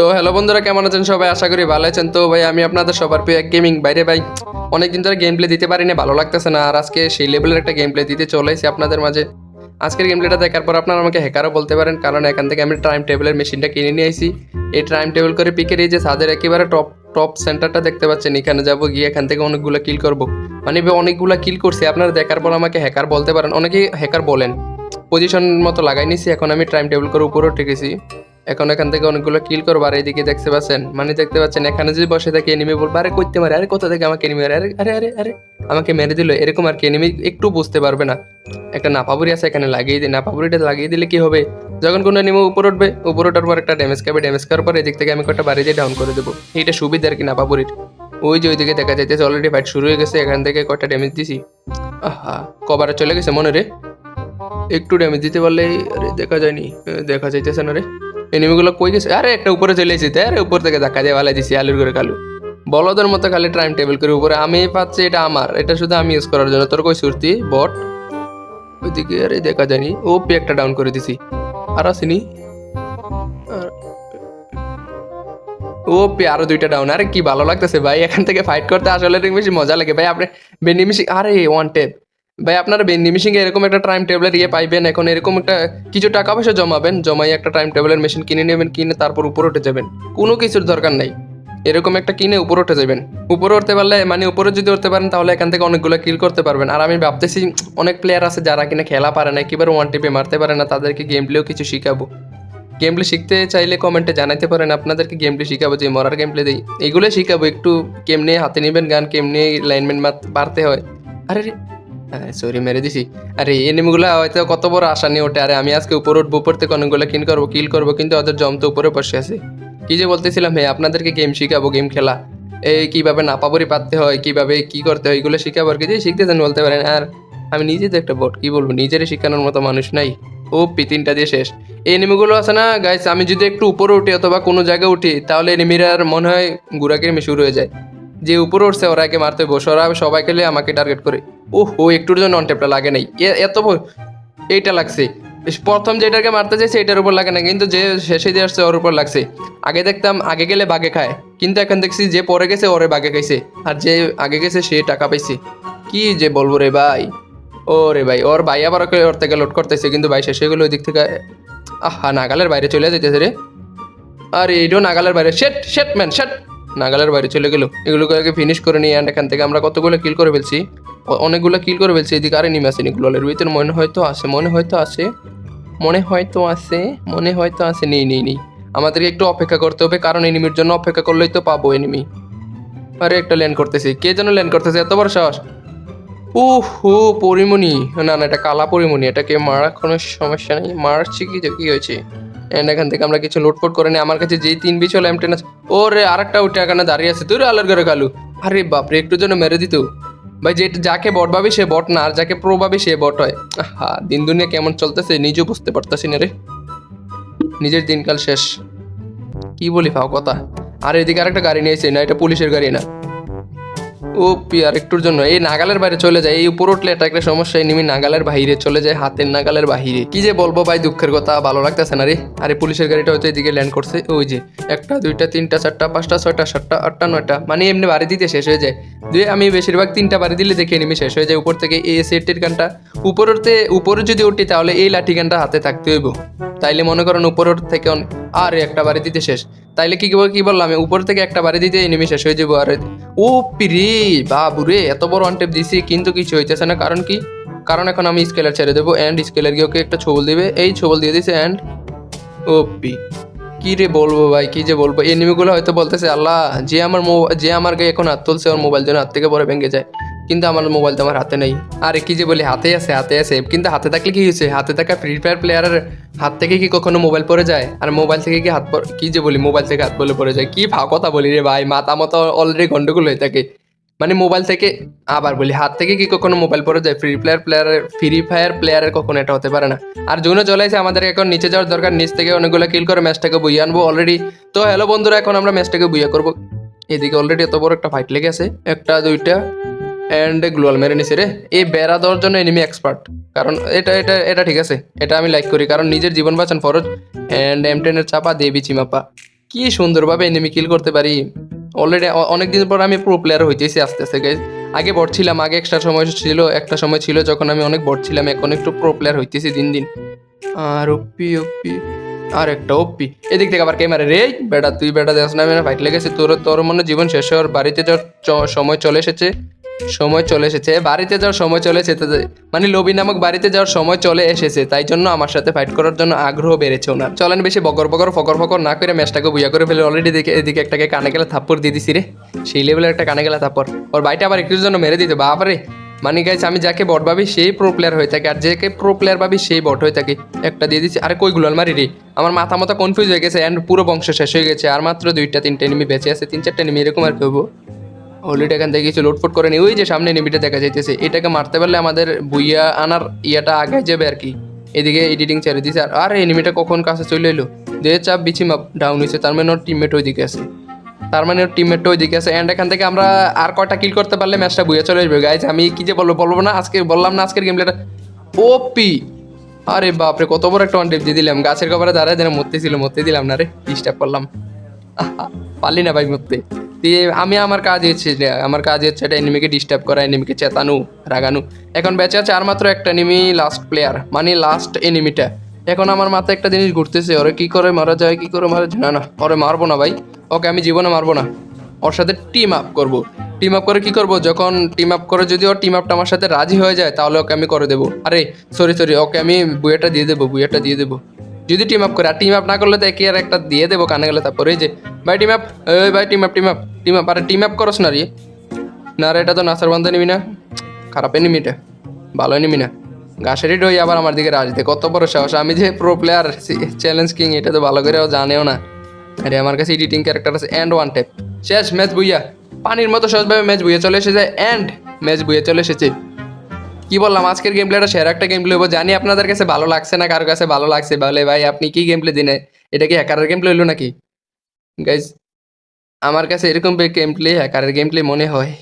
তো হ্যালো বন্ধুরা, কেমন আছেন সবাই? আশা করি ভালো আছেন। তো ভাই, আমি আপনাদের সবার প্রিয় গেমিং বাইরে ভাই, অনেকদিন ধরে গেম প্লে দিতে পারি না ভালো লাগতেছে না। আর আজকে সেই লেভেলের একটা গেম প্লে দিতে চলে এসেছি আপনাদের মাঝে। আজকের গেম প্লেটা দেখার পর আপনারা আমাকে হ্যাকারও বলতে পারেন, কারণ এখান থেকে আমি টাইম টেবিলের মেশিনটা কিনে নিয়ে আসি এই টাইম টেবিল করে পিকের এই যে ছাদের একেবারে টপ টপ সেন্টারটা দেখতে পাচ্ছেন, এখানে যাব, গিয়ে এখান থেকে অনেকগুলো কিল করব। মানে অনেকগুলো কিল করছি। আপনারা দেখার পর আমাকে হ্যাকার বলতে পারেন, অনেকেই হ্যাকার বলেন। পজিশন মতো লাগাই নিছি, এখন আমি টাইম টেবিল করে উপরেও গেছি। এখন এখান থেকে অনেকগুলো কিল করব, আর এইদিকে দেখতে পাচ্ছেন মানে দেখতে পাচ্ছেন, এখানে যদি বসে থাকে এনিমি বলব, আরে করতে মারে, আরে কোথা থেকে আমাকে এনিমি আরে আরে আরে আরে, আমাকে মেরে দিল। এরকম আর কি এনিমি একটু বুঝতে পারবে না। একটা নাপাবুরি আছে এখানে, লাগিয়ে দিই নাপাবুরিটা লাগিয়ে দিলে কি হবে? যখন কোনো এনিমি উপর উঠবে, উপর ওঠার পর একটা ড্যামেজ খাবে ড্যামেজ খাওয়ার পর এদিক থেকে আমি কটা বাড়ি দিয়ে ডাউন করে দেবো। এইটা সুবিধা আর কি নাপাবুরির। ওই যে ওইদিকে দেখা যাইতেছে অলরেডি ফাইট শুরু হয়ে গেছে, এখান থেকে কটা ড্যামেজ দিছি। আহা, কবারে চলে গেছে মনে রে। একটু ড্যামেজ দিতে পারলেই, আরে দেখা যায়নি, দেখা যাইতেছে না রে। এনিমিগুলো কই গেছে? আরে, একটা উপরে চলে এসেছে। আরে, উপর থেকে ধাক্কা দিয়ে ভালো দিছি আলুর করে কালু। বলদের মতো খালি টাইম টেবিল করে উপরে। আমি পাচ্ছি এটা আমার। এটা শুধু আমি ইউজ করার জন্য। তোর কই সুরতি? বট? ওইদিকে, আরে, দেখা যায়নি। ও পি একটা ডাউন করে দিছি। আর আসেনি। ও পি আরও দুইটা ডাউন আরে, কি ভালো লাগতেছে ভাই। এখান থেকে ফাইট করতে আসলে বেশি মজা লাগে। ভাই, আপনি বেনিমিশি আরে ওয়ান টেপ ভাই, আপনারা বেনিমিশিং এরকম একটা টাইম টেবিলের ইয়ে পাইবেন। এখন এরকম একটা কিছু টাকা পয়সা জমাবেন জমাই একটা টাইম টেবিলের মেশিন কিনে নেবেন, কিনে তারপর উপরে উঠে যাবেন। কোনো কিছুর দরকার নাই। এরকম একটা কিনে উপরে উঠে যাবেন। উপরে উঠতে পারলে মানে উপরে যদি উঠতে পারেন, তাহলে এখান থেকে অনেকগুলো কিল করতে পারবেন। আর আমি ভাবতেছি, অনেক প্লেয়ার আছে যারা কিনা খেলা পারে না, একেবারে ওয়ান টিপে মারতে পারে না, তাদেরকে গেম প্লেও কিছু শিখাবো। গেম প্লে শিখতে চাইলে কমেন্টে জানাতে পারেন, আপনাদেরকে গেম প্লে শিখাবো, যে মরার গেম প্লে দিই। এগুলো শিখাবো, একটু কেমনে হাতে নেবেন গান, কেমনে লাইনমেন্ট মারতে হয়। আরে সরি মেরে দিছি। আরে এনিমিগুলো হয়তো কত বড় আশা নিয়ে ওঠে। আরে, আমি আজকে উপরে উঠবো, উপর থেকে অনেকগুলো কিল করব কিল করব, কিন্তু ওদের জম তো উপরে বসে আছে। কি যে বলতেছিলাম হ্যাঁ আপনাদেরকে গেম শিখাবো গেম খেলা। এই কীভাবে নাপাবরি পাততে হয়, কীভাবে কি করতে হয়, এগুলো শিখাবো আর কি। যে শিখতেছেন বলতে পারেন, আর আমি নিজে তো একটা বট কি বলব? নিজেরই শিখানোর মতো মানুষ নাই। ও পি তিনটা দিয়ে শেষ। এই এনিমিগুলো আছে না গাইস আমি যদি একটু উপরে উঠি অথবা কোনো জায়গায় উঠি, তাহলে এনিমিরার মনে হয় গুড়াকিরিমি শুরু হয়ে যায়। যে উপরে উঠছে, ওরা একে মারতে বসে, ওরা সবাই খেলে আমাকে টার্গেট করে। ওহ ও একটুর জন্য অন টেপটা লাগে নাই। এত এইটা লাগছে। প্রথম যেটাকে মারতে চাইছে, এটার উপর লাগে না কিন্তু যে শেষে দিয়ে আসছে, ওর উপর লাগছে। আগে দেখতাম, আগে গেলে বাগে খায়, কিন্তু এখন দেখছি যে পরে গেছে, ওরে বাগে খাইছে। আর যে আগে গেছে, সে টাকা পাইছে। কি যে বলব রে ভাই? ও রে ভাই, ওর ভাই আবার ওকে ওর থেকে লোড করতেছে, কিন্তু ভাই শেষে গেলে ওই দিক থেকে, আহা, নাগালের বাইরে চলে যেতেছে রে। আর এইটাও নাগালের বাইরে শেট শেট ম্যান শেট নাগালের বাইরে চলে গেল। এগুলোকে আগে ফিনিশ করে নিয়ে এখান থেকে আমরা কতগুলো কিল করে ফেলছি? অনেকগুলো কিল করে ফেলছে। এদিকে আরে নিমে আসেনি গ্লোলের ভিতরে মনে হয়তো আছে, মনে হয়তো আসে মনে হয়তো আসে মনে হয়তো আসে নেই নেই নেই। আমাদেরকে একটু অপেক্ষা করতে হবে, কারণ এনিমির জন্য অপেক্ষা করলেই তো পাবো এনিমি আরে একটা ল্যান্ড করতেছি। কে যেন ল্যান্ড করতেছে, এত বড় সাহস। ও হো পরিমণি। না না, এটা কালা পরিমণি। এটাকে মারার কোনো সমস্যা নেই। মারছি কি কি হয়েছে? এন্ড এখান থেকে আমরা কিছু লুটপট করে নিই। আমার কাছে যেই তিন বিচল এম টেন আছে ও রে আরেকটা উঠে এখানে দাঁড়িয়ে আছে। তুই রে আলার করে কালু। আরে বাপরে, একটু জন্য মেরে দিত। ভাই, যে যাকে বট ভাবি, সে বট না, আর যাকে প্রো ভাবি, সে বট হয়। হা দিন দুনিয়া কেমন চলতেছে, নিজেও বুঝতে পারতাছি না রে। নিজের দিনকাল শেষ। কি বলি, ফাও কথা? আর এদিকে আরেকটা গাড়ি নিয়েছে না, এটা পুলিশের গাড়ি না? ও পিয়ার, একটুর জন্য। এই নাগালের বাইরে চলে যায়। এই উপর উঠলে এটা একটা সমস্যা। নিমি নাগালের বাইরে চলে যায়, হাতের নাগালের বাহিরে। কি যে বলব ভাই, দুঃখের কথা, ভালো লাগতেছে না রে। আরে পুলিশের গাড়িটা হয়তো এদিকে ল্যান্ড করছে। ওই যে, একটা, দুইটা, তিনটা, চারটা, পাঁচটা, ছয়টা, সাতটা, আটটা, নয়টা। মানে এমনি বাড়ি দিতে শেষ হয়ে যায়। দুই, আমি বেশিরভাগ তিনটা বাড়ি দিলে দেখে নিমি শেষ হয়ে যায়। উপর থেকে এই সেটের গানটা। উপরেতে উপরে যদি উঠি তাহলে এই লাঠি গানটা হাতে থাকতে হইব। তাইলে মনে করেন উপরের থেকে আরে একটা বাড়ি দিতে শেষ। তাইলে কি কি বললাম উপর থেকে একটা বাড়ি দিতে এনিমি শেষ হয়ে যাব আরে। ও পিরে, বাবুরে, এত বড় ওয়ান টেপ দিছি, কিন্তু কিছু হইতেছে না। কারণ কি? কারণ এখন আমি স্কেলার ছেড়ে দেবো অ্যান্ড স্কেলার গিয়ে ওকে একটা ছবল দিবে। এই ছবল দিয়ে দিছে অ্যান্ড ও পি কি রে বলব ভাই, কী যে বলব? এনিমিগুলো হয়তো বলতেছে, আল্লাহ, যে আমার যে আমার গায়ে এখন হাত তুলছে, ওর মোবাইল যেন হাত থেকে পরে ভেঙে যায়। কিন্তু আমার মোবাইল তো আমার হাতে নেই। আরে কী যে বলি হাতে আছে হাতে আছে। কিন্তু হাতে থাকলে কী হয়েছে? হাতে থাকা ফ্রি ফায়ার প্লেয়ারের হাত থেকে কি কখনো মোবাইল পড়ে যায়? আর মোবাইল থেকে কি হাত পর- কি যে বলি, মোবাইল থেকে হাত বলে পড়ে যায়? কি ভা, কথা বলি রে ভাই, মাথা মতো অলরেডি গন্ডগোল হয়ে থাকে। মানে মোবাইল থেকে আবার বলি, হাত থেকে কি কখনো মোবাইল পড়ে যায়? ফ্রি প্লেয়ার প্লেয়ারের ফ্রি ফায়ার প্লেয়ারের কখনো এটা হতে পারে না। আর জুনে চলে আমাদের এখন, নিচে যাওয়ার দরকার, নিচ থেকে অনেকগুলো কিল করে ম্যাচটাকে বইয়ে আনব অলরেডি তো হ্যালো বন্ধুরা, এখন আমরা ম্যাচটাকে বইয়া করব। এদিকে অলরেডি এত বড় একটা ফাইট লেগে আছে। একটা, দুইটা অ্যান্ড গ্লোয়াল মেরে নিছে রে। এই বেড়া দেওয়ার জন্য এনিমি এক্সপার্ট কারণ এটা এটা এটা ঠিক আছে। এটা আমি লাইক করি। কারণ নিজের জীবন বাঁচান ফরজ। অ্যান্ড এম টেনের চাপা দেবি চিমাপা কি সুন্দরভাবে এনিমি কিল করতে পারি। অলরেডি অনেকদিন পর আমি প্রো প্লেয়ার হইতেছি আস্তে আস্তে গাইজ আগে বট ছিলাম, আগে একটা সময় ছিল, একটা সময় ছিল যখন আমি অনেক বট ছিলাম। এখন একটু প্রো প্লেয়ার হইতেছি দিন দিন। আর ওপি ওপি আর একটা ওপি এদিক থেকে আবার কে মারে রে বেটা তুই বেটা দেখ না ফাইট লেগেছে। তোর তোর মনে জীবন শেষ হওয়ার বাড়িতে সময় চলে এসেছে। সময় চলে এসেছে। বাড়িতে যাওয়ার সময় চলে এসেছে। মানে লবি নামক বাড়িতে যাওয়ার সময় চলে এসেছে। তাই জন্য আমার সাথে ফাইট করার জন্য আগ্রহ বেড়েছে ওনার। চলেন বেশি বকর বকর, ফকর ফকর না করে ম্যাচটাকে বুয়া করে ফেলে। অলরেডি দেখে এদিকে একটাকে কানে গেলে থাপ্পড় দিয়ে দিছি রে। সেই লেভেলের একটা কানে গেলে থাপ্পড়। ওর বাইটা আবার একটুর জন্য মেরে দিতে বাবারে মানে গাইছে আমি যাকে বট ভাবি, সেই প্রো প্লেয়ার হয়ে থাকে। আর যাকে প্রো প্লেয়ার ভাবি, সেই বট হয়ে থাকে। একটা দিয়ে দিচ্ছি আরে কই গুলাল মারি রে? আমার মাথা মাথা কনফিউজ হয়ে গেছে। অ্যান্ড পুরো বংশ শেষ হয়ে গেছে। আর মাত্র দুইটা, তিনটে এনিমি বেঁচে আছে। তিন চারটে এনিমি এরকম আর কেউ অলরেডি এখান থেকে কিছু লোডফোট করে নি। ওই যে সামনে এনিমিটা দেখা যাইতেছে, এটাকে মারতে পারলে আমাদের বুইয়া আনার ইয়াটা আগে যাবে আর কি। এদিকে এডিটিং ছেড়ে দিছে। আর এনিমিটা কখন কাছে চলে এলো? যে চাপ, বিচি ডাউন হয়েছে তার মানে ওর টিমমেট ওইদিকে আছে। তার মানে ওর টিমমেটটা ওইদিকে আছে। অ্যান্ড এখান থেকে আমরা আর কয়টা কিল করতে পারলে ম্যাচটা বুয়ে চলে আসবে? গাইজ আমি কি যে বলব বলব না, আজকে বললাম না, আজকের গেমটা ওপি আরে বাপরে, কত বড় একটা ওয়ান টেপ দিয়ে দিলাম। গাছের কবরে দাঁড়ায় যেন মরতে ছিল মরতে দিলাম না রে। ডিস্টার্ব করলাম। পারলি না ভাই মরতে। দিয়ে আমি আমার কাজ হচ্ছে আমার কাজ হচ্ছে এটা এনিমিকে ডিস্টার্ব করা এনিমিকে চেতানো, রাগানো। এখন বেঁচে আছে আর মাত্র একটা এনিমি লাস্ট প্লেয়ার মানে লাস্ট এনিমিটা এখন আমার মাথায় একটা জিনিস ঘুরতেছে, ওরে কি করে মারা যায়, কি করে মারা যায়, না না, ওরে মারবো না ভাই। ওকে আমি জীবনে মারবো না। ওর সাথে টিম আপ করব। টিম আপ করে কি করব? যখন টিম আপ করে যদি ওর টিম আপটা আমার সাথে রাজি হয়ে যায়, তাহলে ওকে আমি করে দেবো। আরে সরি সরি ওকে আমি বুয়েটা দিয়ে দেবো, বুয়েটা দিয়ে দেবো। যদি টিম আপ করে, আর টিম আপ না করলে তো একে আর একটা দিয়ে দেবো কানে গেলে তারপরে যে, ভাই টিম আপ ভাই team up team up team up আরে টিম আপ করস না রে। না রে, এটা তো নাসার বান্ধব নিবি না। খারাপ নিবি এটা। ভালো নিবি না। ঘাসেরই ডই আবার আমার দিকে রাজতে কত বড় সাহস। আমি যে প্রো প্লেয়ার চ্যালেঞ্জ কিং এটা তো ভালো করে ও জানেও না। আরে আমার কাছে এডিটিং ক্যারেক্টার আছে অ্যান্ড ওয়ান টেপ শেষ ম্যাচ বুইয়া। পানির মতো সহজভাবে ম্যাচ বুইয়া চলে এসেছে অ্যান্ড ম্যাচ বুইয়া চলে এসেছে। কি বললাম, আজকের গেম প্লেটা সেরা একটা গেম প্লে হব। জানি আপনাদের কাছে ভালো লাগছে না, কারও কাছে ভালো লাগছে। বলে ভাই, আপনি কি গেম প্লে দিনে? এটা কি হ্যাকারের গেম প্লে হলো নাকি? গাইজ আমার কাছে এরকম গেম প্লে হ্যাকারের গেম প্লে মনে হয়।